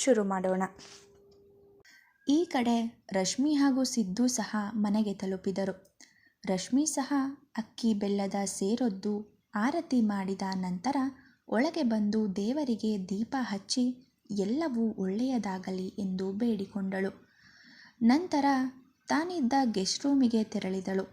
ಶುರು ಮಾಡೋಣ. ಈ ಕಡೆ ರಶ್ಮಿ ಹಾಗೂ ಸಿದ್ದು ಸಹ ಮನೆಗೆ ತಲುಪಿದರು. ರಶ್ಮಿ ಸಹ ಅಕ್ಕಿ ಬೆಲ್ಲದ ಸೇರೊದ್ದು ಆರತಿ ಮಾಡಿದ ನಂತರ ಒಳಗೆ ಬಂದು ದೇವರಿಗೆ ದೀಪ ಹಚ್ಚಿ ಎಲ್ಲವೂ ಒಳ್ಳೆಯದಾಗಲಿ ಎಂದು ಬೇಡಿಕೊಂಡಳು. ನಂತರ ತಾನಿದ್ದ ಗೆಸ್ಟ್ ರೂಮಿಗೆ ತೆರಳಿದಳು.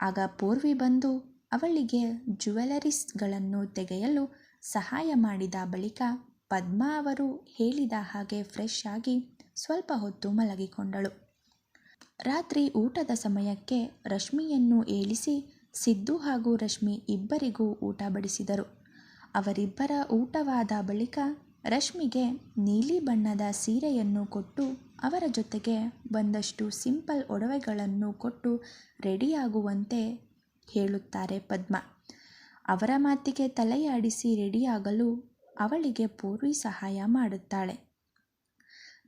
ಆಗ ಪೂರ್ವಿ ಬಂದು ಅವಳಿಗೆ ಜ್ಯುವೆಲರೀಸ್ಗಳನ್ನು ತೆಗೆಯಲು ಸಹಾಯ ಮಾಡಿದ ಬಳಿಕ ಪದ್ಮಾ ಅವರು ಹೇಳಿದ ಹಾಗೆ ಫ್ರೆಶ್ ಆಗಿ ಸ್ವಲ್ಪ ಹೊತ್ತು ಮಲಗಿಕೊಂಡಳು. ರಾತ್ರಿ ಊಟದ ಸಮಯಕ್ಕೆ ರಶ್ಮಿಯನ್ನು ಏಳಿಸಿ ಸಿದ್ದು ಹಾಗೂ ರಶ್ಮಿ ಇಬ್ಬರಿಗೂ ಊಟ ಬಡಿಸಿದರು. ಅವರಿಬ್ಬರ ಊಟವಾದ ಬಳಿಕ ರಶ್ಮಿಗೆ ನೀಲಿ ಬಣ್ಣದ ಸೀರೆಯನ್ನು ಕೊಟ್ಟು ಅವರ ಜೊತೆಗೆ ಒಂದಷ್ಟು ಸಿಂಪಲ್ ಒಡವೆಗಳನ್ನು ಕೊಟ್ಟು ರೆಡಿಯಾಗುವಂತೆ ಹೇಳುತ್ತಾರೆ ಪದ್ಮ. ಅವರ ಮಾತಿಗೆ ತಲೆಯಾಡಿಸಿ ರೆಡಿಯಾಗಲು ಅವಳಿಗೆ ಪೂರ್ವಿ ಸಹಾಯ ಮಾಡುತ್ತಾಳೆ.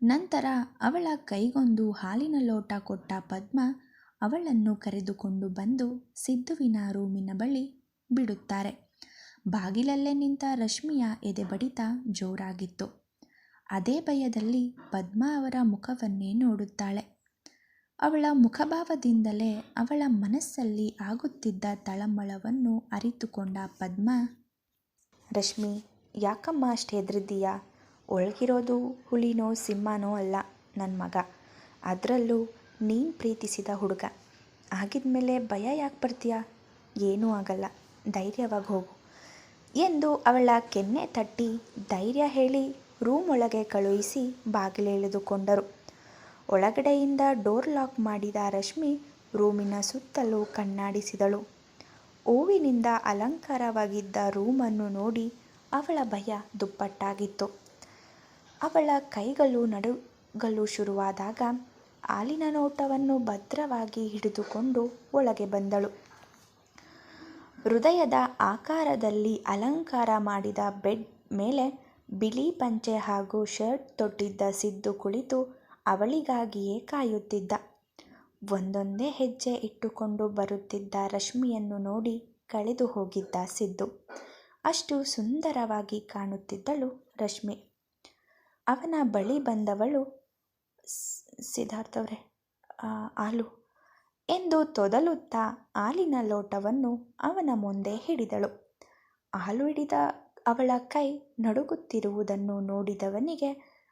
ನಂತರ ಅವಳ ಕೈಗೊಂದು ಹಾಲಿನ ಲೋಟ ಕೊಟ್ಟ ಪದ್ಮ ಅವಳನ್ನು ಕರೆದುಕೊಂಡು ಬಂದು ಸಿದ್ಧುವಿನ ರೂಮಿನ ಬಳಿ ಬಿಡುತ್ತಾರೆ. ಬಾಗಿಲಲ್ಲೇ ನಿಂತ ರಶ್ಮಿಯ ಎದೆ ಬಡಿತ ಜೋರಾಗಿತ್ತು. ಅದೇ ಭಯದಲ್ಲಿ ಪದ್ಮ ಅವರ ಮುಖವನ್ನೇ ನೋಡುತ್ತಾಳೆ. ಅವಳ ಮುಖಭಾವದಿಂದಲೇ ಅವಳ ಮನಸ್ಸಲ್ಲಿ ಆಗುತ್ತಿದ್ದ ತಳಮಳವನ್ನು ಅರಿತುಕೊಂಡ ಪದ್ಮ, ರಶ್ಮಿ ಯಾಕಮ್ಮ ಅಷ್ಟು ಹೆದರಿದ್ದೀಯಾ? ಒಳಗಿರೋದು ಹುಲಿನೋ ಸಿಂಹನೋ ಅಲ್ಲ ನನ್ನ ಮಗ. ಅದರಲ್ಲೂ ನೀನು ಪ್ರೀತಿಸಿದ ಹುಡುಗ. ಆಗಿದ್ಮೇಲೆ ಭಯ ಯಾಕೆ ಬರ್ತೀಯಾ? ಏನೂ ಆಗಲ್ಲ. ಧೈರ್ಯವಾಗಿ ಹೋಗು. ಎಂದು ಅವಳ ಕೆನ್ನೆ ತಟ್ಟಿ ಧೈರ್ಯ ಹೇಳಿ ರೂಮ್ ಒಳಗೆ ಕಳುಹಿಸಿ ಬಾಗಿಲೆಳೆದುಕೊಂಡರು ಒಳಗಡೆಯಿಂದ ಡೋರ್ ಲಾಕ್ ಮಾಡಿದ ರಶ್ಮಿ ರೂಮಿನ ಸುತ್ತಲೂ ಕಣ್ಣಾಡಿಸಿದಳು. ಹೂವಿನಿಂದ ಅಲಂಕಾರವಾಗಿದ್ದ ರೂಮನ್ನು ನೋಡಿ ಅವಳ ಭಯ ದುಪ್ಪಟ್ಟಾಗಿತ್ತು. ಅವಳ ಕೈಗಳು ನಡುಗಲು ಶುರುವಾದಾಗ ಹಾಲಿನ ನೋಟವನ್ನು ಭದ್ರವಾಗಿ ಹಿಡಿದುಕೊಂಡು ಒಳಗೆ ಬಂದಳು. ಹೃದಯದ ಆಕಾರದಲ್ಲಿ ಅಲಂಕಾರ ಮಾಡಿದ ಬೆಡ್ ಮೇಲೆ ಬಿಳಿ ಪಂಚೆ ಹಾಗೂ ಶರ್ಟ್ ತೊಟ್ಟಿದ್ದ ಸಿದ್ದು ಕುಳಿತು ಅವಳಿಗಾಗಿಯೇ ಕಾಯುತ್ತಿದ್ದ. ಒಂದೊಂದೇ ಹೆಜ್ಜೆ ಇಟ್ಟುಕೊಂಡು ಬರುತ್ತಿದ್ದ ರಶ್ಮಿಯನ್ನು ನೋಡಿ ಕಳೆದು ಹೋಗಿದ್ದ ಸಿದ್ದು. ಅಷ್ಟು ಸುಂದರವಾಗಿ ಕಾಣುತ್ತಿದ್ದಳು ರಶ್ಮಿ. ಅವನ ಬಳಿ ಬಂದವಳು ಸಿದ್ಧಾರ್ಥವ್ರೆ ಹಾಲು ಎಂದು ತೊದಲುತ್ತಾ ಹಾಲಿನ ಲೋಟವನ್ನು ಅವನ ಮುಂದೆ ಹಿಡಿದಳು. ಹಾಲು ಹಿಡಿದ ಅವಳ ಕೈ ನಡುಗುತ್ತಿರುವುದನ್ನು ನೋಡಿದವನಿಗೆ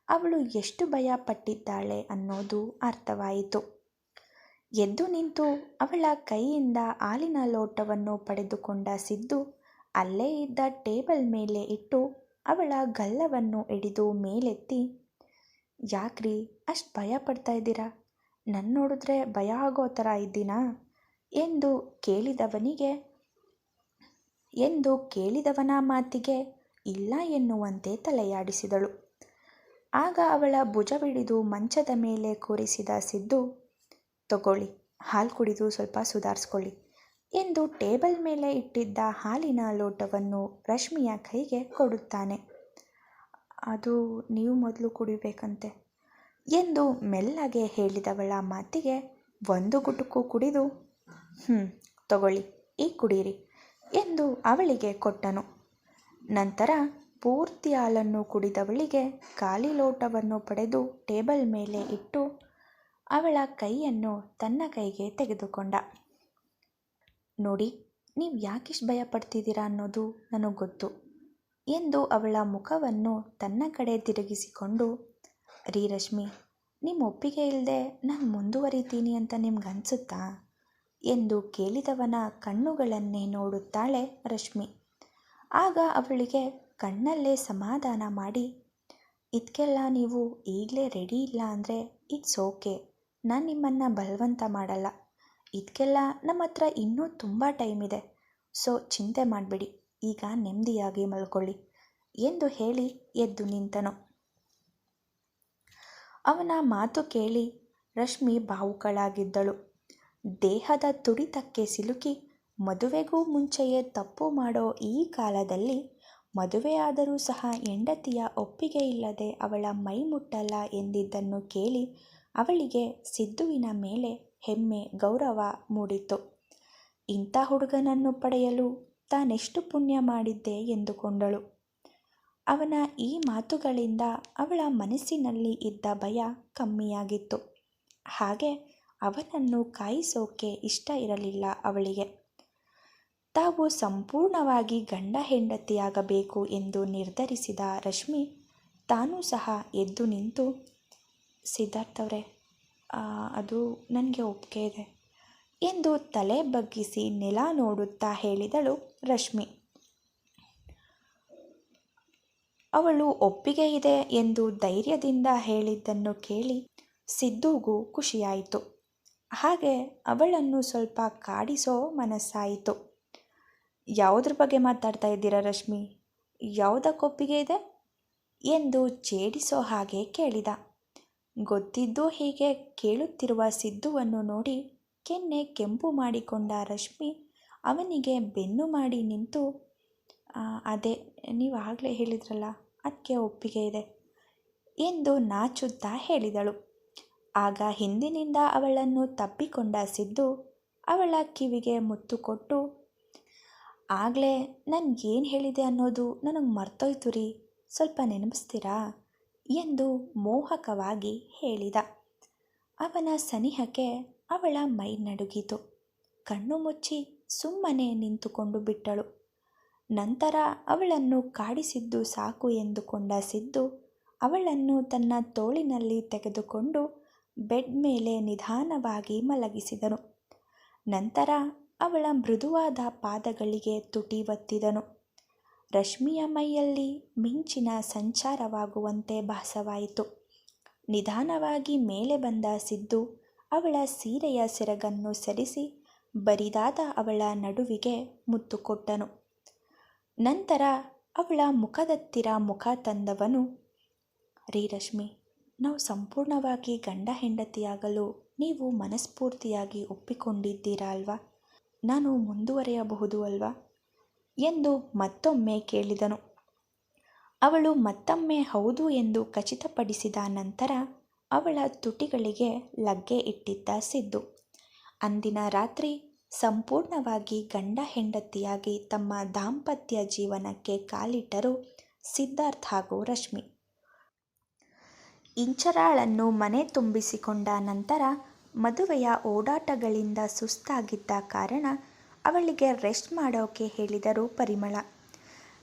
ಅವಳು ಎಷ್ಟು ಭಯ ಪಟ್ಟಿದ್ದಾಳೆ ಅನ್ನೋದು ಅರ್ಥವಾಯಿತು. ಎದ್ದು ನಿಂತು ಅವಳ ಕೈಯಿಂದ ಹಾಲಿನ ಲೋಟವನ್ನು ಪಡೆದುಕೊಂಡ ಸಿದ್ದು ಅಲ್ಲೇ ಇದ್ದ ಟೇಬಲ್ ಮೇಲೆ ಇಟ್ಟು ಅವಳ ಗಲ್ಲವನ್ನು ಹಿಡಿದು ಮೇಲೆತ್ತಿ, ಯಾಕ್ರಿ, ಅಷ್ಟು ಭಯ ಪಡ್ತಾ ಇದ್ದೀರಾ? ನನ್ನ ನೋಡಿದ್ರೆ ಭಯ ಆಗೋ ಥರ ಇದ್ದೀನಾ? ಎಂದು ಕೇಳಿದವನಿಗೆ, ಎಂದು ಕೇಳಿದವನ ಮಾತಿಗೆ, ಇಲ್ಲ ಎನ್ನುವಂತೆ ತಲೆಯಾಡಿಸಿದಳು. ಆಗ ಅವಳ ಭುಜವಿಡಿದು ಮಂಚದ ಮೇಲೆ ಕೂರಿಸಿದ ಸಿದ್ದು, ತಗೊಳ್ಳಿ, ಹಾಲು ಕುಡಿದು ಸ್ವಲ್ಪ ಸುಧಾರಿಸ್ಕೊಳ್ಳಿ. ಎಂದು ಟೇಬಲ್ ಮೇಲೆ ಇಟ್ಟಿದ್ದ ಹಾಲಿನ ಲೋಟವನ್ನು ರಶ್ಮಿಯ ಕೈಗೆ ಕೊಡುತ್ತಾನೆ. ಅದು ನೀವು ಮೊದಲು ಕುಡಿಬೇಕಂತೆ ಎಂದು ಮೆಲ್ಲಗೆ ಹೇಳಿದವಳ ಮಾತಿಗೆ ಒಂದು ಗುಟುಕು ಕುಡಿದು ಹ್ಞೂ ತಗೊಳ್ಳಿ, ಈ ಕುಡೀರಿ ಎಂದು ಅವಳಿಗೆ ಕೊಟ್ಟನು. ನಂತರ ಪೂರ್ತಿ ಹಾಲನ್ನು ಕುಡಿದವಳಿಗೆ ಖಾಲಿ ಲೋಟವನ್ನು ಪಡೆದು ಟೇಬಲ್ ಮೇಲೆ ಇಟ್ಟು ಅವಳ ಕೈಯನ್ನು ತನ್ನ ಕೈಗೆ ತೆಗೆದುಕೊಂಡ. ನೋಡಿ, ನೀವು ಯಾಕಿಷ್ಟು ಭಯ ಪಡ್ತಿದ್ದೀರಾ ಅನ್ನೋದು ನನಗೆ ಗೊತ್ತು ಎಂದು ಅವಳ ಮುಖವನ್ನು ತನ್ನ ಕಡೆ ತಿರುಗಿಸಿಕೊಂಡು, ರೀ ರಶ್ಮಿ ನಿಮ್ಮ ಒಪ್ಪಿಗೆ ಇಲ್ಲದೆ ನಾನು ಮುಂದುವರಿತೀನಿ ಅಂತ ನಿಮ್ಗೆ ಅನಿಸುತ್ತಾ? ಎಂದು ಕೇಳಿದವನ ಕಣ್ಣುಗಳನ್ನೇ ನೋಡುತ್ತಾಳೆ ರಶ್ಮಿ. ಆಗ ಅವಳಿಗೆ ಕಣ್ಣಲ್ಲೇ ಸಮಾಧಾನ ಮಾಡಿ ಇದಕ್ಕೆಲ್ಲ ನೀವು ಈಗಲೇ ರೆಡಿ ಇಲ್ಲ ಅಂದರೆ ಇಟ್ಸ್ ಓಕೆ. ನಾನು ನಿಮ್ಮನ್ನು ಬಲವಂತ ಮಾಡಲ್ಲ. ಇದಕ್ಕೆಲ್ಲ ನಮ್ಮ ಹತ್ರ ಇನ್ನೂ ತುಂಬ ಟೈಮ್ ಇದೆ. ಸೊ ಚಿಂತೆ ಮಾಡಬೇಡಿ. ಈಗ ನೆಮ್ಮದಿಯಾಗಿ ಮಲ್ಕೊಳ್ಳಿ. ಎಂದು ಹೇಳಿ ಎದ್ದು ನಿಂತನು. ಅವನ ಮಾತು ಕೇಳಿ ರಶ್ಮಿ ಭಾವುಕಳಾಗಿದ್ದಳು ದೇಹದ ತುಡಿತಕ್ಕೆ ಸಿಲುಕಿ ಮದುವೆಗೂ ಮುಂಚೆಯೇ ತಪ್ಪು ಮಾಡೋ ಈ ಕಾಲದಲ್ಲಿ ಮದುವೆಯಾದರೂ ಸಹ ಹೆಂಡತಿಯ ಒಪ್ಪಿಗೆ ಇಲ್ಲದೆ ಅವಳ ಮೈ ಮುಟ್ಟಲ್ಲ ಎಂದಿದ್ದನ್ನು ಕೇಳಿ ಅವಳಿಗೆ ಸಿದ್ದುವಿನ ಮೇಲೆ ಹೆಮ್ಮೆ, ಗೌರವ ಮೂಡಿತು ಇಂಥ ಹುಡುಗನನ್ನು ಪಡೆಯಲು ತಾನೆಷ್ಟು ಪುಣ್ಯ ಮಾಡಿದ್ದೆ ಎಂದುಕೊಂಡಳು. ಅವನ ಈ ಮಾತುಗಳಿಂದ ಅವಳ ಮನಸ್ಸಿನಲ್ಲಿ ಇದ್ದ ಭಯ ಕಮ್ಮಿಯಾಗಿತ್ತು. ಹಾಗೆ ಅವನನ್ನು ಕಾಯಿಸೋಕೆ ಇಷ್ಟ ಇರಲಿಲ್ಲ ಅವಳಿಗೆ. ತಾವು ಸಂಪೂರ್ಣವಾಗಿ ಗಂಡ ಹೆಂಡತಿಯಾಗಬೇಕು ಎಂದು ನಿರ್ಧರಿಸಿದ ರಶ್ಮಿ ತಾನೂ ಸಹ ಎದ್ದು ನಿಂತು, ಸಿದ್ಧಾರ್ಥ್ ಅವರೇ ಅದು ನನಗೆ ಒಪ್ಪಿಗೆ ಇದೆ. ಎಂದು ತಲೆ ಬಗ್ಗಿಸಿ ನೆಲ ನೋಡುತ್ತಾ ಹೇಳಿದಳು ರಶ್ಮಿ. ಅವಳು ಒಪ್ಪಿಗೆ ಇದೆ ಎಂದು ಧೈರ್ಯದಿಂದ ಹೇಳಿದ್ದನ್ನು ಕೇಳಿ ಸಿದ್ದುಗೂ ಖುಷಿಯಾಯಿತು. ಹಾಗೆ ಅವಳನ್ನು ಸ್ವಲ್ಪ ಕಾಡಿಸೋ ಮನಸ್ಸಾಯಿತು. ಯಾವುದ್ರ ಬಗ್ಗೆ ಮಾತಾಡ್ತಾ ಇದ್ದೀರಾ ರಶ್ಮಿ? ಯಾವುದಕ್ಕೊಪ್ಪಿಗೆ ಇದೆ? ಎಂದು ಛೇಡಿಸೋ ಹಾಗೆ ಕೇಳಿದ. ಗೊತ್ತಿದ್ದು ಹೀಗೆ ಕೇಳುತ್ತಿರುವ ಸಿದ್ದುವನ್ನು ನೋಡಿ ಕೆನ್ನೆ ಕೆಂಪು ಮಾಡಿಕೊಂಡ ರಶ್ಮಿ ಅವನಿಗೆ ಬೆನ್ನು ಮಾಡಿ ನಿಂತು ಅದೇ, ನೀವು ಆಗಲೇ ಹೇಳಿದ್ರಲ್ಲ ಅದಕ್ಕೆ ಒಪ್ಪಿಗೆ ಇದೆ ಎಂದು ನಾಚುತ್ತಾ ಹೇಳಿದಳು. ಆಗ ಹಿಂದಿನಿಂದ ಅವಳನ್ನು ತಪ್ಪಿಕೊಂಡ ಸಿದ್ದು ಅವಳ ಕಿವಿಗೆ ಮುತ್ತು ಕೊಟ್ಟು, ಆಗಲೇ ನನಗೇನು ಹೇಳಿದೆ ಅನ್ನೋದು ನನಗೆ ಮರ್ತೋಯ್ತು ರೀ, ಸ್ವಲ್ಪ ನೆನಪಿಸ್ತೀರಾ? ಎಂದು ಮೋಹಕವಾಗಿ ಹೇಳಿದ. ಅವನ ಸನಿಹಕ್ಕೆ ಅವಳ ಮೈ ನಡುಗಿತು. ಕಣ್ಣು ಮುಚ್ಚಿ ಸುಮ್ಮನೆ ನಿಂತುಕೊಂಡು ಬಿಟ್ಟಳು. ನಂತರ ಅವಳನ್ನು ಕಾಡಿಸಿದ್ದು ಸಾಕು ಎಂದುಕೊಂಡ ಸಿದ್ದು ಅವಳನ್ನು ತನ್ನ ತೋಳಿನಲ್ಲಿ ತೆಗೆದುಕೊಂಡು ಬೆಡ್ ಮೇಲೆ ನಿಧಾನವಾಗಿ ಮಲಗಿಸಿದನು. ನಂತರ ಅವಳ ಮೃದುವಾದ ಪಾದಗಳಿಗೆ ತುಟಿ ಒತ್ತಿದನು. ರಶ್ಮಿಯ ಮೈಯಲ್ಲಿ ಮಿಂಚಿನ ಸಂಚಾರವಾಗುವಂತೆ ಭಾಸವಾಯಿತು. ನಿಧಾನವಾಗಿ ಮೇಲೆ ಬಂದ ಸಿದ್ದು ಅವಳ ಸೀರೆಯ ಸೆರಗನ್ನು ಸರಿಸಿ ಬರಿದಾದ ಅವಳ ನಡುವಿಗೆ ಮುತ್ತು ಕೊಟ್ಟನು. ನಂತರ ಅವಳ ಮುಖದತ್ತಿರ ಮುಖ ತಂದವನು, ರೀ ರಶ್ಮಿ, ನಾವು ಸಂಪೂರ್ಣವಾಗಿ ಗಂಡ ಹೆಂಡತಿಯಾಗಲು ನೀವು ಮನಸ್ಫೂರ್ತಿಯಾಗಿ ಒಪ್ಪಿಕೊಂಡಿದ್ದೀರಾ ಅಲ್ವಾ ನಾನು ಮುಂದುವರೆಯಬಹುದು ಅಲ್ವಾ? ಎಂದು ಮತ್ತೊಮ್ಮೆ ಕೇಳಿದನು. ಅವಳು ಮತ್ತೊಮ್ಮೆ ಹೌದು ಎಂದು ಖಚಿತಪಡಿಸಿದ ನಂತರ ಅವಳ ತುಟಿಗಳಿಗೆ ಲಗ್ಗೆ ಇಟ್ಟಿದ್ದ ಸಿದ್ದು. ಅಂದಿನ ರಾತ್ರಿ ಸಂಪೂರ್ಣವಾಗಿ ಗಂಡ ಹೆಂಡತಿಯಾಗಿ ತಮ್ಮ ದಾಂಪತ್ಯ ಜೀವನಕ್ಕೆ ಕಾಲಿಟ್ಟರು ಸಿದ್ಧಾರ್ಥ್ ಹಾಗೂ ರಶ್ಮಿ. ಇಂಚರಾಳನ್ನು ಮನೆ ತುಂಬಿಸಿಕೊಂಡ ನಂತರ ಮದುವೆಯ ಓಡಾಟಗಳಿಂದ ಸುಸ್ತಾಗಿದ್ದ ಕಾರಣ ಅವಳಿಗೆ ರೆಸ್ಟ್ ಮಾಡೋಕೆ ಹೇಳಿದರು ಪರಿಮಳ.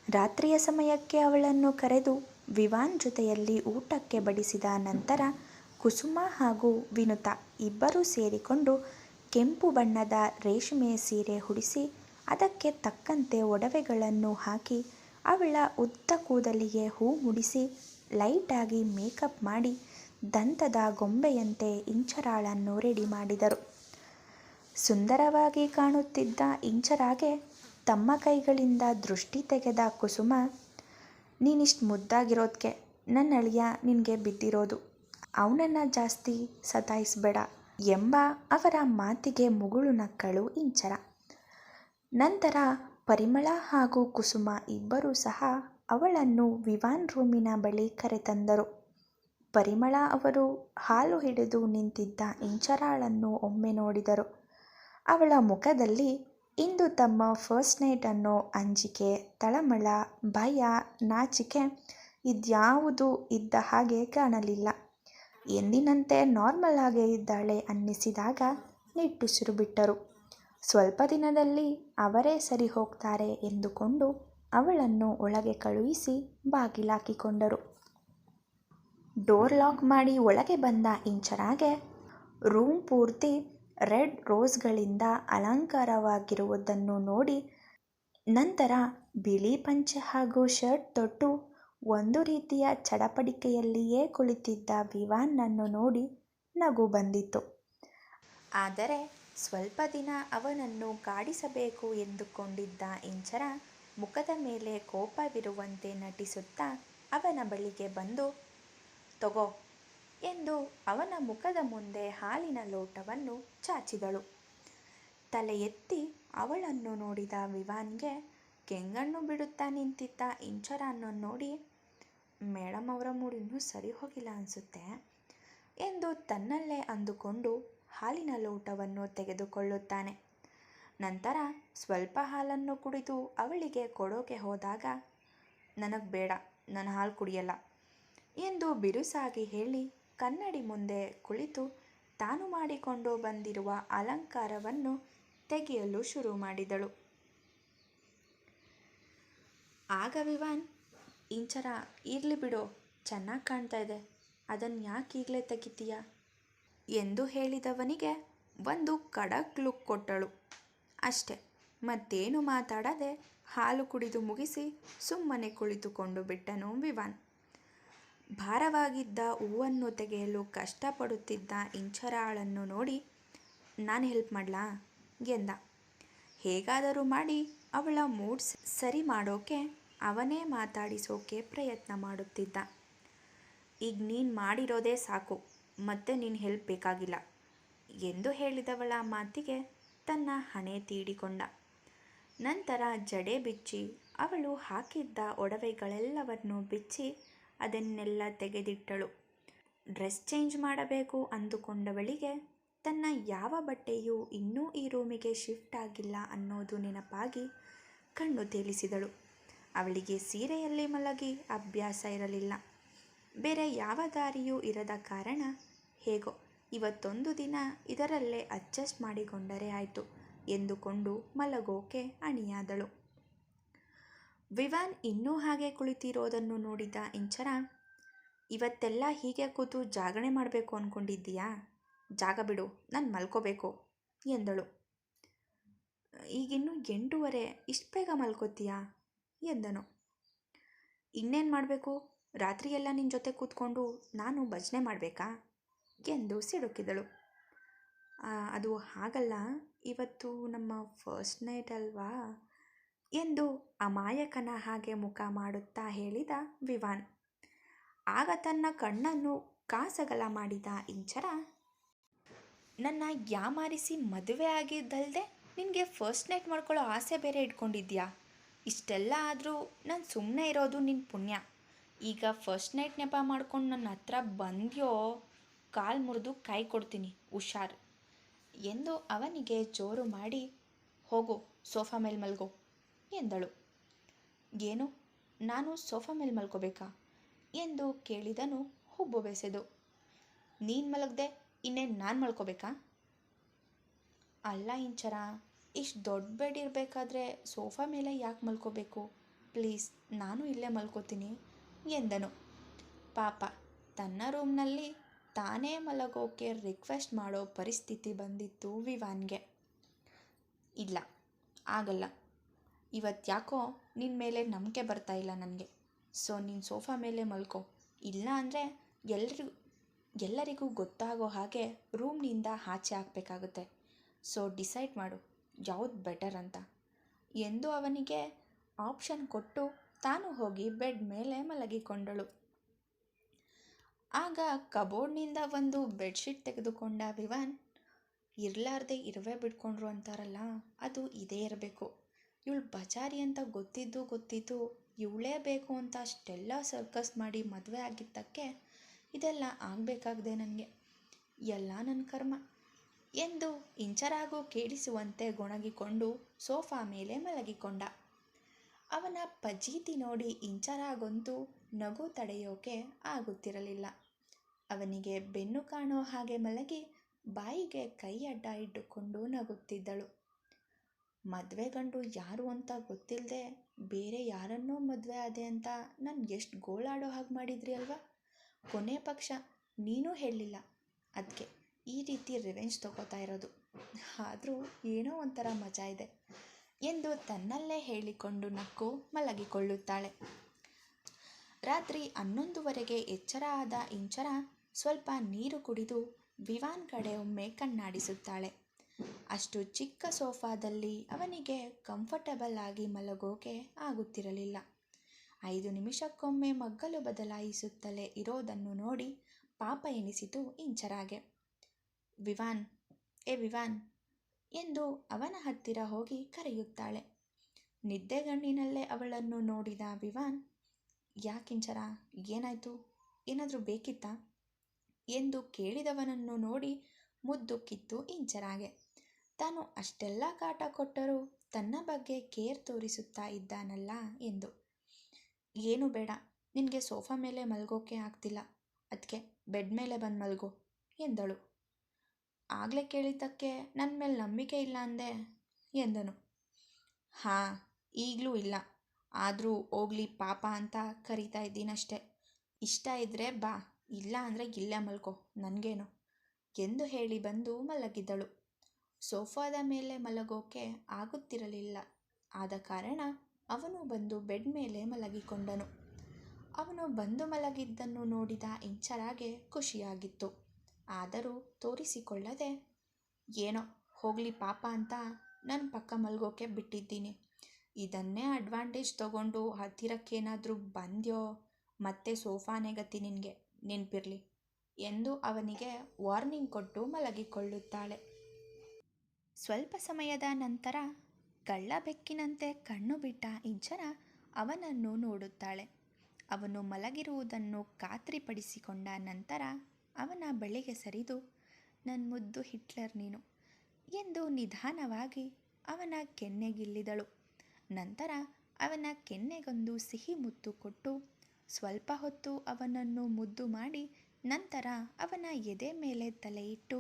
ರಾತ್ರಿಯ ಸಮಯಕ್ಕೆ ಅವಳನ್ನು ಕರೆದು ವಿವಾನ್ ಜೊತೆಯಲ್ಲಿ ಊಟಕ್ಕೆ ಬಡಿಸಿದ ನಂತರ ಕುಸುಮ ಹಾಗೂ ವಿನುತ ಇಬ್ಬರೂ ಸೇರಿಕೊಂಡು ಕೆಂಪು ಬಣ್ಣದ ರೇಷ್ಮೆ ಸೀರೆ ಹುಡಿಸಿ ಅದಕ್ಕೆ ತಕ್ಕಂತೆ ಒಡವೆಗಳನ್ನು ಹಾಕಿ ಅವಳ ಉದ್ದ ಕೂದಲಿಗೆ ಹೂ ಮುಡಿಸಿ ಲೈಟಾಗಿ ಮೇಕಪ್ ಮಾಡಿ ದಂತದ ಗೊಂಬೆಯಂತೆ ಇಂಚರಾಳನ್ನು ರೆಡಿ ಮಾಡಿದರು. ಸುಂದರವಾಗಿ ಕಾಣುತ್ತಿದ್ದ ಇಂಚರಾಗೆ ತಮ್ಮ ಕೈಗಳಿಂದ ದೃಷ್ಟಿ ತೆಗೆದ ಕುಸುಮ, ನೀನಿಷ್ಟು ಮುದ್ದಾಗಿರೋದಕ್ಕೆ ನನ್ನ ಅಳಿಯ ನಿನಗೆ ಬಿದ್ದಿರೋದು. ಅವನನ್ನು ಜಾಸ್ತಿ ಸತಾಯಿಸಬೇಡ ಎಂಬ ಅವರ ಮಾತಿಗೆ ಮುಗುಳು ನಕ್ಕಳು ಇಂಚರ. ನಂತರ ಪರಿಮಳ ಹಾಗೂ ಕುಸುಮ ಇಬ್ಬರೂ ಸಹ ಅವಳನ್ನು ವಿವಾನ್ ರೂಮಿನ ಬಳಿ ಕರೆತಂದರು. ಪರಿಮಳ ಅವರು ಹಾಲು ಹಿಡಿದು ನಿಂತಿದ್ದ ಇಂಚರಾಳನ್ನು ಒಮ್ಮೆ ನೋಡಿದರು. ಅವಳ ಮುಖದಲ್ಲಿ ಇಂದು ತಮ್ಮ ಫಸ್ಟ್ ನೈಟ್ ಅನ್ನೋ ಅಂಜಿಕೆ, ತಳಮಳ, ಭಯ, ನಾಚಿಕೆ ಇದ್ಯಾವುದು ಇದ್ದ ಹಾಗೆ ಕಾಣಲಿಲ್ಲ. ಎಂದಿನಂತೆ ನಾರ್ಮಲ್ ಆಗೇ ಇದ್ದಾಳೆ ಅನ್ನಿಸಿದಾಗ ನಿಟ್ಟುಸಿರು ಬಿಟ್ಟರು. ಸ್ವಲ್ಪ ದಿನದಲ್ಲಿ ಅವರೇ ಸರಿ ಹೋಗ್ತಾರೆ ಎಂದುಕೊಂಡು ಅವಳನ್ನು ಒಳಗೆ ಕಳುಹಿಸಿ ಬಾಗಿಲಾಕಿಕೊಂಡರು ಡೋರ್ ಲಾಕ್ ಮಾಡಿ ಒಳಗೆ ಬಂದ ಇಂಚರಾಗೆ ರೂಮ್ ಪೂರ್ತಿ ರೆಡ್ ರೋಸ್ಗಳಿಂದ ಅಲಂಕಾರವಾಗಿರುವುದನ್ನು ನೋಡಿ ನಂತರ ಬಿಳಿ ಪಂಚೆ ಹಾಗೂ ಶರ್ಟ್ ತೊಟ್ಟು ಒಂದು ರೀತಿಯ ಚಡಪಡಿಕೆಯಲ್ಲಿಯೇ ಕುಳಿತಿದ್ದ ವಿವಾನ್ನನ್ನು ನೋಡಿ ನಗು ಬಂದಿತು ಆದರೆ ಸ್ವಲ್ಪ ದಿನ ಅವನನ್ನು ಕಾಡಿಸಬೇಕು ಎಂದುಕೊಂಡಿದ್ದ ಇಂಚರ ಮುಖದ ಮೇಲೆ ಕೋಪವಿರುವಂತೆ ನಟಿಸುತ್ತಾ ಅವನ ಬಳಿಗೆ ಬಂದು, ತಗೋ ಎಂದು ಅವನ ಮುಖದ ಮುಂದೆ ಹಾಲಿನ ಲೋಟವನ್ನು ಚಾಚಿದಳು. ತಲೆ ಎತ್ತಿ ಅವಳನ್ನು ನೋಡಿದ ವಿವಾನ್ಗೆ, ಕೆಂಗಣ್ಣು ಬಿಡುತ್ತಾ ನಿಂತಿದ್ದ ಇಂಚರನ್ನು ನೋಡಿ ಮೇಡಮ್ ಅವರ ಮೂಡಿನೂ ಸರಿ ಹೋಗಿಲ್ಲ ಅನಿಸುತ್ತೆ ಎಂದು ತನ್ನಲ್ಲೇ ಅಂದುಕೊಂಡು ಹಾಲಿನ ಲೋಟವನ್ನು ತೆಗೆದುಕೊಳ್ಳುತ್ತಾನೆ. ನಂತರ ಸ್ವಲ್ಪ ಹಾಲನ್ನು ಕುಡಿದು ಅವಳಿಗೆ ಕೊಡೋಕೆ ಹೋದಾಗ, ನನಗೆ ಬೇಡ, ನಾನು ಹಾಲು ಕುಡಿಯಲ್ಲ ಎಂದು ಬಿರುಸಾಗಿ ಹೇಳಿ ಕನ್ನಡಿ ಮುಂದೆ ಕುಳಿತು ತಾನು ಮಾಡಿಕೊಂಡು ಬಂದಿರುವ ಅಲಂಕಾರವನ್ನು ತೆಗೆಯಲು ಶುರು ಮಾಡಿದಳು. ಆಗ ವಿವಾನ್, ಇಂಚರ ಇರಲಿ ಬಿಡು, ಚೆನ್ನಾಗಿ ಕಾಣ್ತಾ ಇದೆ. ಅದನ್ನು ಯಾಕೆ ಈಗಲೇ ತೆಗಿತೀಯ? ಎಂದು ಹೇಳಿದವನಿಗೆ ಒಂದು ಕಡಕ್ ಲುಕ್ ಕೊಟ್ಟಳು. ಅಷ್ಟೆ, ಮತ್ತೇನು ಮಾತಾಡದೆ ಹಾಲು ಕುಡಿದು ಮುಗಿಸಿ ಸುಮ್ಮನೆ ಕುಳಿತುಕೊಂಡು ಬಿಟ್ಟನು ವಿವಾನ್. ಭಾರವಾಗಿದ್ದ ಹೂವನ್ನು ತೆಗೆಯಲು ಕಷ್ಟಪಡುತ್ತಿದ್ದ ಇಂಚರಾಳನ್ನು ನೋಡಿ, ನಾನು ಹೆಲ್ಪ್ ಮಾಡಲಾ? ಎಂದ. ಹೇಗಾದರೂ ಮಾಡಿ, ಅವಳ ಮೂಡ್ಸ್ ಸರಿ ಮಾಡೋಕೆ, ಅವನೇ ಮಾತಾಡಿಸೋಕೆ ಪ್ರಯತ್ನ ಮಾಡುತ್ತಿದ್ದ. ಈಗ ನೀನು ಮಾಡಿರೋದೇ ಸಾಕು, ಮತ್ತೆ ನೀನು ಹೆಲ್ಪ್ ಬೇಕಾಗಿಲ್ಲ, ಎಂದು ಹೇಳಿದವಳ ಮಾತಿಗೆ ತನ್ನ ಹಣೆ ತೀಡಿಕೊಂಡ. ನಂತರ ಜಡೆ ಬಿಚ್ಚಿ, ಅವಳು ಹಾಕಿದ್ದ ಒಡವೆಗಳೆಲ್ಲವನ್ನು ಬಿಚ್ಚಿ ಅದನ್ನೆಲ್ಲ ತೆಗೆದಿಟ್ಟಳು. ಡ್ರೆಸ್ ಚೇಂಜ್ ಮಾಡಬೇಕು ಅಂದುಕೊಂಡವಳಿಗೆ ತನ್ನ ಯಾವ ಬಟ್ಟೆಯೂ ಇನ್ನೂ ಈ ರೂಮಿಗೆ ಶಿಫ್ಟ್ ಆಗಿಲ್ಲ ಅನ್ನೋದು ನೆನಪಾಗಿ ಕಣ್ಣು ತೇಲಿಸಿದಳು. ಅವಳಿಗೆ ಸೀರೆಯಲ್ಲಿ ಮಲಗಿ ಅಭ್ಯಾಸ ಇರಲಿಲ್ಲ. ಬೇರೆ ಯಾವ ದಾರಿಯೂ ಇರದ ಕಾರಣ ಹೇಗೋ ಇವತ್ತೊಂದು ದಿನ ಇದರಲ್ಲೇ ಅಡ್ಜಸ್ಟ್ ಮಾಡಿಕೊಂಡರೆ ಆಯಿತು ಎಂದುಕೊಂಡು ಮಲಗೋಕೆ ಅಣಿಯಾದಳು. ವಿವಾನ್ ಇನ್ನೂ ಹಾಗೆ ಕುಳಿತಿರೋದನ್ನು ನೋಡಿದ ಇಂಚರ, ಇವತ್ತೆಲ್ಲ ಹೀಗೆ ಕೂತು ಜಾಗರಣೆ ಮಾಡಬೇಕು ಅಂದ್ಕೊಂಡಿದ್ದೀಯಾ ಜಾಗ ಬಿಡು, ನಾನು ಮಲ್ಕೋಬೇಕು, ಎಂದಳು. ಈಗಿನ್ನೂ ಎಂಟೂವರೆ, ಇಷ್ಟು ಬೇಗ ಮಲ್ಕೋತೀಯಾ? ಎಂದನು. ಇನ್ನೇನು ಮಾಡಬೇಕು? ರಾತ್ರಿಯೆಲ್ಲ ನಿನ್ನ ಜೊತೆ ಕೂತ್ಕೊಂಡು ನಾನು ಭಜನೆ ಮಾಡಬೇಕಾ? ಎಂದು ಸಿಡುಕಿದಳು. ಅದು ಹಾಗಲ್ಲ, ಇವತ್ತು ನಮ್ಮ ಫಸ್ಟ್ ನೈಟ್ ಅಲ್ವಾ? ಎಂದು ಅಮಾಯಕನ ಹಾಗೆ ಮುಖ ಮಾಡುತ್ತಾ ಹೇಳಿದ ವಿವಾನ್. ಆಗ ತನ್ನ ಕಣ್ಣನ್ನು ಕಾಸಗಲ ಮಾಡಿದ ಇಂಚರ, ನನ್ನ ಯಾಮಾರಿಸಿ ಮದುವೆ ಆಗಿದ್ದಲ್ದೆ ನಿನಗೆ ಫಸ್ಟ್ ನೈಟ್ ಮಾಡ್ಕೊಳ್ಳೋ ಆಸೆ ಬೇರೆ ಇಟ್ಕೊಂಡಿದ್ಯಾ ಇಷ್ಟೆಲ್ಲ ಆದರೂ ನಾನು ಸುಮ್ಮನೆ ಇರೋದು ನಿನ್ನ ಪುಣ್ಯ. ಈಗ ಫಸ್ಟ್ ನೈಟ್ ನೆಪ ಮಾಡ್ಕೊಂಡು ನನ್ನ ಹತ್ರ ಬಂದ್ಯೋ, ಕಾಲು ಮುರಿದು ಕೈ ಕೊಡ್ತೀನಿ, ಹುಷಾರ್ ಎಂದು ಅವನಿಗೆ ಜೋರು ಮಾಡಿ, ಹೋಗು, ಸೋಫಾ ಮೇಲೆ ಮಲ್ಗೋ. ಎಂದಳು. ಏನು? ನಾನು ಸೋಫಾ ಮೇಲೆ ಮಲ್ಕೋಬೇಕಾ? ಎಂದು ಕೇಳಿದನು ಹುಬ್ಬು ಬೆಸೆದು. ನೀನು ಮಲಗದೆ ಇನ್ನೇನು ನಾನು ಮಲ್ಕೋಬೇಕಾ? ಅಲ್ಲ ಇಂಚರ, ಇಷ್ಟು ದೊಡ್ಡ ಬೆಡ್ ಇರಬೇಕಾದ್ರೆ ಸೋಫಾ ಮೇಲೆ ಯಾಕೆ ಮಲ್ಕೋಬೇಕು? ಪ್ಲೀಸ್, ನಾನು ಇಲ್ಲೇ ಮಲ್ಕೋತೀನಿ, ಎಂದನು. ಪಾಪ, ತನ್ನ ರೂಮ್ನಲ್ಲಿ ತಾನೇ ಮಲಗೋಕೆ ರಿಕ್ವೆಸ್ಟ್ ಮಾಡೋ ಪರಿಸ್ಥಿತಿ ಬಂದಿತ್ತು ವಿವಾನ್ಗೆ. ಇಲ್ಲ, ಆಗಲ್ಲ. ಇವತ್ತು ಯಾಕೋ ನಿನ್ನ ಮೇಲೆ ನಂಬಿಕೆ ಬರ್ತಾ ಇಲ್ಲ ನನಗೆ. ಸೊ, ನೀನು ಸೋಫಾ ಮೇಲೆ ಮಲ್ಕೋ. ಇಲ್ಲ ಅಂದರೆ ಎಲ್ಲರಿಗೂ ಎಲ್ಲರಿಗೂ ಗೊತ್ತಾಗೋ ಹಾಗೆ ರೂಮ್ನಿಂದ ಆಚೆ ಹಾಕಬೇಕಾಗುತ್ತೆ ಸೊ, ಡಿಸೈಡ್ ಮಾಡು. ಯಾವುದು ಬೆಟರ್ ಅಂತ. ಎಂದು ಅವನಿಗೆ ಆಪ್ಷನ್ ಕೊಟ್ಟು ತಾನು ಹೋಗಿ ಬೆಡ್ ಮೇಲೆ ಮಲಗಿಕೊಂಡಳು. ಆಗ ಕಬೋರ್ಡ್ನಿಂದ ಒಂದು ಬೆಡ್ಶೀಟ್ ತೆಗೆದುಕೊಂಡ ವಿವಾನ್, ಇರಲಾರ್ದೆ ಇರುವೆ ಬಿಟ್ಕೊಂಡ್ರು ಅಂತಾರಲ್ಲ, ಅದು ಇದೇ ಇರಬೇಕು. ಇವಳು ಬಜಾರಿ ಅಂತ ಗೊತ್ತಿದ್ದು ಗೊತ್ತಿದ್ದು ಇವಳೇ ಬೇಕು ಅಂತ ಅಷ್ಟೆಲ್ಲ ಸರ್ಕಸ್ ಮಾಡಿ ಮದುವೆ ಆಗಿದ್ದಕ್ಕೆ ಇದೆಲ್ಲ ಆಗಬೇಕಾಗಿದೆ ನನಗೆ. ಎಲ್ಲ ನನ್ನ ಕರ್ಮ. ಎಂದು ಇಂಚರಾಗೂ ಕೇಳಿಸುವಂತೆ ಗೊಣಗಿಕೊಂಡು ಸೋಫಾ ಮೇಲೆ ಮಲಗಿಕೊಂಡ. ಅವನ ಪಜೀತಿ ನೋಡಿ ಇಂಚರಾಗಂತೂ ನಗು ತಡೆಯೋಕೆ ಆಗುತ್ತಿರಲಿಲ್ಲ. ಅವನಿಗೆ ಬೆನ್ನು ಕಾಣೋ ಹಾಗೆ ಮಲಗಿ ಬಾಯಿಗೆ ಕೈ ಅಡ್ಡ ಇಟ್ಟುಕೊಂಡು ನಗುತ್ತಿದ್ದಳು. ಮದುವೆ ಗಂಡು ಯಾರು ಅಂತ ಗೊತ್ತಿಲ್ಲದೆ ಬೇರೆ ಯಾರನ್ನೋ ಮದುವೆ ಆದೆ ಅಂತ ನಾನು ಎಷ್ಟು ಗೋಳಾಡೋ ಹಾಗೆ ಮಾಡಿದ್ರಿ ಅಲ್ವಾ? ಕೊನೆ ಪಕ್ಷ ನೀನೂ ಹೇಳಲಿಲ್ಲ. ಅದಕ್ಕೆ ಈ ರೀತಿ ರಿವೆಂಜ್ ತಗೋತಾ ಇರೋದು. ಆದರೂ ಏನೋ ಒಂಥರ ಮಜಾ ಇದೆ ಎಂದು ತನ್ನಲ್ಲೇ ಹೇಳಿಕೊಂಡು ನಕ್ಕು ಮಲಗಿಕೊಳ್ಳುತ್ತಾಳೆ. ರಾತ್ರಿ ಹನ್ನೊಂದುವರೆಗೆ ಎಚ್ಚರ ಆದ ಇಂಚರ ಸ್ವಲ್ಪ ನೀರು ಕುಡಿದು ವಿವಾನ್ ಕಡೆ ಒಮ್ಮೆ ಕಣ್ಣಾಡಿಸುತ್ತಾಳೆ. ಅಷ್ಟು ಚಿಕ್ಕ ಸೋಫಾದಲ್ಲಿ ಅವನಿಗೆ ಕಂಫರ್ಟಬಲ್ ಆಗಿ ಮಲಗೋಕೆ ಆಗುತ್ತಿರಲಿಲ್ಲ. ಐದು ನಿಮಿಷಕ್ಕೊಮ್ಮೆ ಮಗ್ಗಲು ಬದಲಾಯಿಸುತ್ತಲೇ ಇರೋದನ್ನು ನೋಡಿ ಪಾಪ ಎನಿಸಿತು ಇಂಚರಾಗೆ. ವಿವಾನ್, ಏ ವಿವಾನ್, ಎಂದು ಅವನ ಹತ್ತಿರ ಹೋಗಿ ಕರೆಯುತ್ತಾಳೆ. ನಿದ್ದೆಗಣ್ಣಿನಲ್ಲೇ ಅವಳನ್ನು ನೋಡಿದ ವಿವಾನ್ ಯಾಕಿಂಚರ ಏನಾಯಿತು? ಏನಾದರೂ ಬೇಕಿತ್ತಾ? ಎಂದು ಕೇಳಿದವನನ್ನು ನೋಡಿ ಮುದ್ದು ಕಿತ್ತು ಇಂಚರಾಗೆ. ತಾನು ಅಷ್ಟೆಲ್ಲ ಕಾಟ ಕೊಟ್ಟರೂ ತನ್ನ ಬಗ್ಗೆ ಕೇರ್ ತೋರಿಸುತ್ತಾ ಇದ್ದಾನಲ್ಲ ಎಂದು. ಏನು ಬೇಡ, ನಿನಗೆ ಸೋಫಾ ಮೇಲೆ ಮಲಗೋಕೆ ಆಗ್ತಿಲ್ಲ ಅದಕ್ಕೆ ಬೆಡ್ ಮೇಲೆ ಬಂದು ಮಲ್ಗೋ ಎಂದಳು. ಆಗಲೇ ಕೇಳಿದ್ದಕ್ಕೆ ನನ್ನ ಮೇಲೆ ನಂಬಿಕೆ ಇಲ್ಲ ಅಂದೆ ಎಂದನು. ಹಾಂ, ಈಗಲೂ ಇಲ್ಲ, ಆದರೂ ಹೋಗ್ಲಿ ಪಾಪ ಅಂತ ಕರಿತಾ ಇದ್ದೀನಷ್ಟೆ. ಇಷ್ಟ ಇದ್ದರೆ ಬಾ, ಇಲ್ಲ ಅಂದರೆ ಇಲ್ಲೇ ಮಲ್ಕೋ, ನನಗೇನು ಎಂದು ಹೇಳಿ ಬಂದು ಮಲಗಿದ್ದಳು. ಸೋಫಾದ ಮೇಲೆ ಮಲಗೋಕೆ ಆಗುತ್ತಿರಲಿಲ್ಲ. ಆದ ಕಾರಣ ಅವನು ಬಂದು ಬೆಡ್ ಮೇಲೆ ಮಲಗಿಕೊಂಡನು. ಅವನು ಬಂದು ಮಲಗಿದ್ದನ್ನು ನೋಡಿದ ಇಂಚರಾಗೆ ಖುಷಿಯಾಗಿತ್ತು. ಆದರೂ ತೋರಿಸಿಕೊಳ್ಳದೆ, ಏನೋ, ಹೋಗಲಿ ಪಾಪ ಅಂತ ನನ್ನ ಪಕ್ಕ ಮಲಗೋಕೆ ಬಿಟ್ಟಿದ್ದೀನಿ. ಇದನ್ನೇ ಅಡ್ವಾಂಟೇಜ್ ತಗೊಂಡು ಹತ್ತಿರಕ್ಕೇನಾದರೂ ಬಂದ್ಯೋ, ಮತ್ತೆ ಸೋಫಾನೇ ಗತಿ ನಿನಗೆ, ನೆನಪಿರಲಿ, ಎಂದು ಅವನಿಗೆ ವಾರ್ನಿಂಗ್ ಕೊಟ್ಟು ಮಲಗಿಕೊಳ್ಳುತ್ತಾಳೆ. ಸ್ವಲ್ಪ ಸಮಯದ ನಂತರ ಕಳ್ಳ ಬೆಕ್ಕಿನಂತೆ ಕಣ್ಣು ಬಿಟ್ಟ ಇಂಚರ ಅವನನ್ನು ನೋಡುತ್ತಾಳೆ. ಅವನು ಮಲಗಿರುವುದನ್ನು ಖಾತ್ರಿಪಡಿಸಿಕೊಂಡ ನಂತರ ಅವನ ಬಳಿಗೆ ಸರಿದು ನನ್ನ ಮುದ್ದು ಹಿಟ್ಲರ್ ನೀನು ಎಂದು ನಿಧಾನವಾಗಿ ಅವನ ಕೆನ್ನೆಗಿಲ್ಲಿದಳು ನಂತರ ಅವನ ಕೆನ್ನೆಗೊಂದು ಸಿಹಿ ಮುತ್ತು ಕೊಟ್ಟು ಸ್ವಲ್ಪ ಹೊತ್ತು ಅವನನ್ನು ಮುದ್ದು ಮಾಡಿ ನಂತರ ಅವನ ಎದೆ ಮೇಲೆ ತಲೆಯಿಟ್ಟು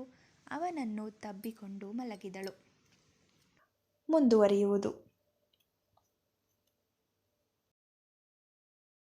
ಅವನನ್ನು ತಬ್ಬಿಕೊಂಡು ಮಲಗಿದಳು. ಮುಂದುವರಿಯುವುದು.